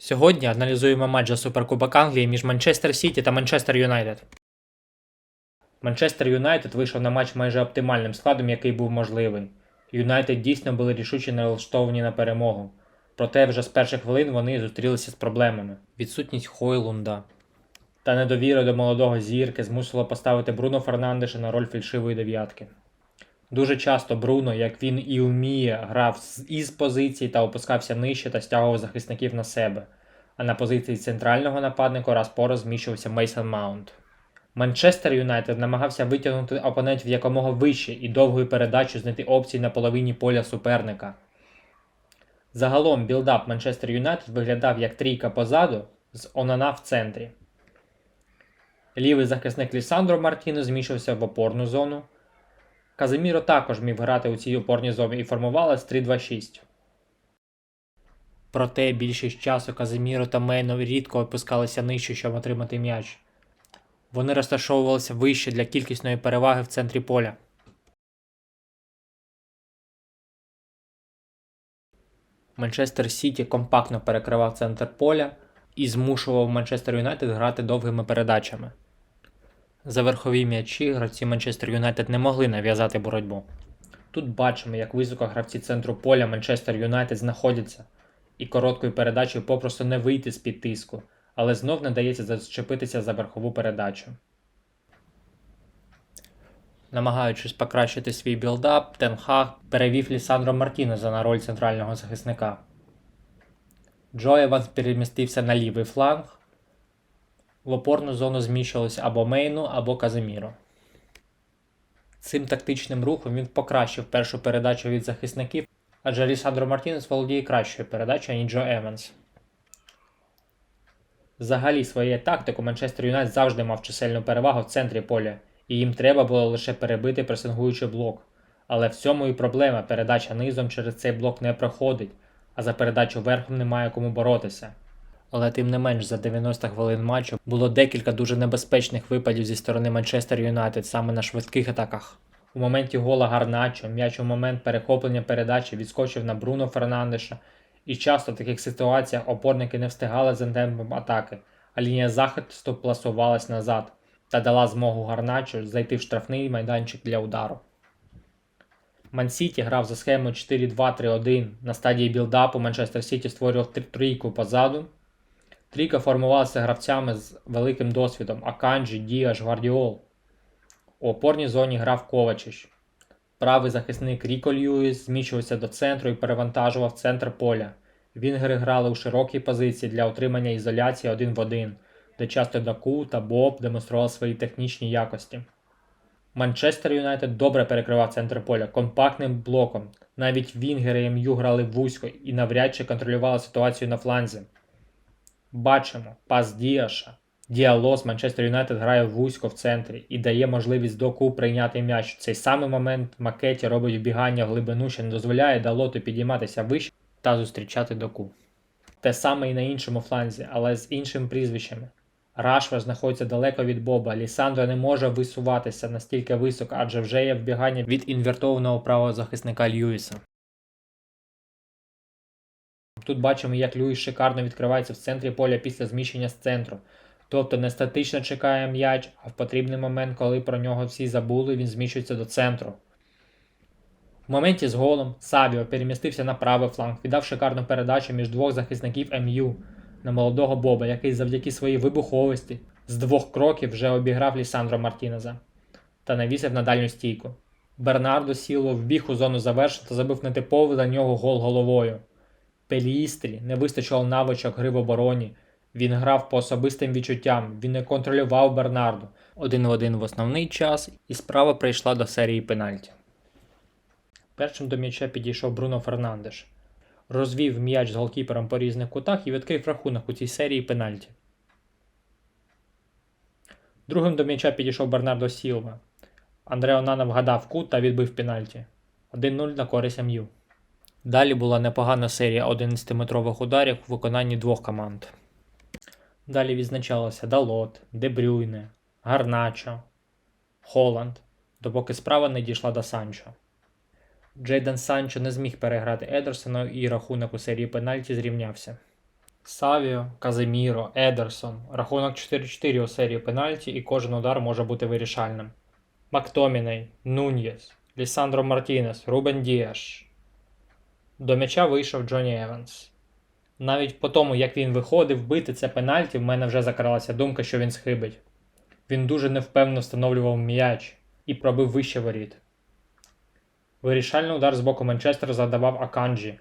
Сьогодні аналізуємо матч за Суперкубок Англії між Манчестер Сіті та Манчестер Юнайтед. Манчестер Юнайтед вийшов на матч майже оптимальним складом, який був можливий. Юнайтед дійсно були рішуче налаштовані на перемогу. Проте вже з перших хвилин вони зустрілися з проблемами. Відсутність Хойлунда та недовіра до молодого зірки змусила поставити Бруно Фернандеша на роль фальшивої дев'ятки. Дуже часто Бруно, як він і вміє, грав із позицій та опускався нижче та стягував захисників на себе. А на позиції центрального нападника раз по раз зміщувався Мейсон Маунт. Манчестер Юнайтед намагався витягнути опонентів якомога вище і довгою передачею знайти опції на половині поля суперника. Загалом білдап Манчестер Юнайтед виглядав як трійка позаду з Онана в центрі. Лівий захисник Лісандро Мартіно зміщувався в опорну зону. Казиміро також міг грати у цій опорній зоні і формувалась 3-2-6. Проте більшість часу Казиміро та Мейно рідко опускалися нижче, щоб отримати м'яч. Вони розташовувалися вище для кількісної переваги в центрі поля. Манчестер Сіті компактно перекривав центр поля і змушував Манчестер Юнайтед грати довгими передачами. За верхові м'ячі гравці Манчестер Юнайтед не могли нав'язати боротьбу. Тут бачимо, як високо гравці центру поля Манчестер Юнайтед знаходяться, і короткою передачею попросту не вийти з під тиску, але знов не дається зачепитися за верхову передачу. Намагаючись покращити свій білдап, Тенхаг перевів Лісандро Мартінеза на роль центрального захисника. Джо Еванс перемістився на лівий фланг. В опорну зону зміщувалися або Мейну, або Казиміро. Цим тактичним рухом він покращив першу передачу від захисників, адже Лісандро Мартінес володіє кращою передачею, ніж Джо Еванс. Взагалі, своєю тактикою Манчестер Юнайтед завжди мав чисельну перевагу в центрі поля, і їм треба було лише перебити пресингуючий блок. Але в цьому і проблема передача низом через цей блок не проходить, а за передачу верхом немає кому боротися. Але тим не менш, за 90 хвилин матчу було декілька дуже небезпечних випадів зі сторони Манчестер Юнайтед саме на швидких атаках. У моменті гола Гарначо м'яч у момент перехоплення передачі відскочив на Бруно Фернандеша, і часто в таких ситуаціях опорники не встигали за темпом атаки, а лінія захисту пласувалась назад та дала змогу Гарначо зайти в штрафний майданчик для удару. Ман-Сіті грав за схемою 4-2-3-1. На стадії білдапу Манчестер Сіті створював трійку позаду. Трійка формувалася гравцями з великим досвідом Аканджі, Діаш, Гвардіол. У опорній зоні грав Ковачич. Правий захисник Ріко Льюіс зміщувався до центру і перевантажував центр поля. Вінгери грали у широкій позиції для отримання ізоляції один в один, де часто Даку та Боб демонстрували свої технічні якості. Манчестер Юнайтед добре перекривав центр поля компактним блоком. Навіть Вінгери і МЮ грали вузько і навряд чи контролювали ситуацію на фланзі. Бачимо пас Діаша. Діало з Манчестер Юнайтед грає вузько в центрі і дає можливість доку прийняти м'яч. Цей самий момент Макеті робить вбігання в глибину, що не дозволяє Далоту підійматися вище та зустрічати доку. Те саме і на іншому фланзі, але з іншими прізвищами. Рашфорд знаходиться далеко від Боба. Лісандро не може висуватися настільки високо, адже вже є вбігання від інвертованого правого захисника Льюіса. Тут бачимо, як Льюіс шикарно відкривається в центрі поля після зміщення з центру. Тобто не статично чекає м'яч, а в потрібний момент, коли про нього всі забули, він зміщується до центру. В моменті з голом Савіо перемістився на правий фланг, віддав шикарну передачу між двох захисників МЮ на молодого Боба, який завдяки своїй вибуховості з двох кроків вже обіграв Лісандро Мартінеза та навісив на дальню стійку. Бернардо Сіло вбіг у зону завершення та забив нетиповий для нього гол головою. Пелістрі не вистачило навичок гри в обороні. Він грав по особистим відчуттям, він не контролював Бернарду. Один в один в основний час, і справа прийшла до серії пенальті. Першим до м'яча підійшов Бруно Фернандеш. Розвів м'яч з голкіпером по різних кутах і відкрив рахунок у цій серії пенальті. Другим до м'яча підійшов Бернардо Сілва. Андре Онана вгадав кут та відбив пенальті. 1-0 на користь МЮ. Далі була непогана серія 11-метрових ударів у виконанні двох команд. Далі відзначалося Далот, Дебрюйне, Гарначо, Холланд, допоки справа не дійшла до Санчо. Джейден Санчо не зміг переграти Едерсона і рахунок у серії пенальті зрівнявся. Савіо, Казиміро, Едерсон. Рахунок 4-4 у серії пенальті, і кожен удар може бути вирішальним. Мактоміней, Нуньєс, Лісандро Мартінес, Рубен Діаш. До м'яча вийшов Джоні Еванс. Навіть по тому, як він виходив бити це пенальті, в мене вже закралася думка, що він схибить. Він дуже невпевнено встановлював м'яч і пробив вище воріт. Вирішальний удар з боку Манчестера задавав Аканджі.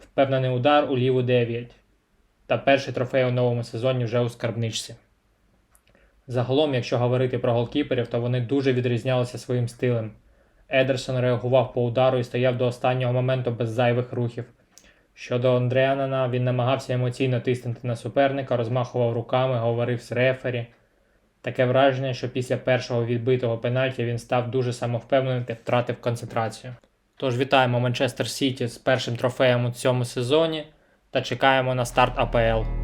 Впевнений удар у ліву 9. Та перший трофей у новому сезоні вже у скарбничці. Загалом, якщо говорити про голкіперів, то вони дуже відрізнялися своїм стилем. Едерсон реагував по удару і стояв до останнього моменту без зайвих рухів. Щодо Андреанана, він намагався емоційно тиснути на суперника, розмахував руками, говорив з рефері. Таке враження, що після першого відбитого пенальті він став дуже самовпевненим та втратив концентрацію. Тож вітаємо Манчестер Сіті з першим трофеєм у цьому сезоні та чекаємо на старт АПЛ.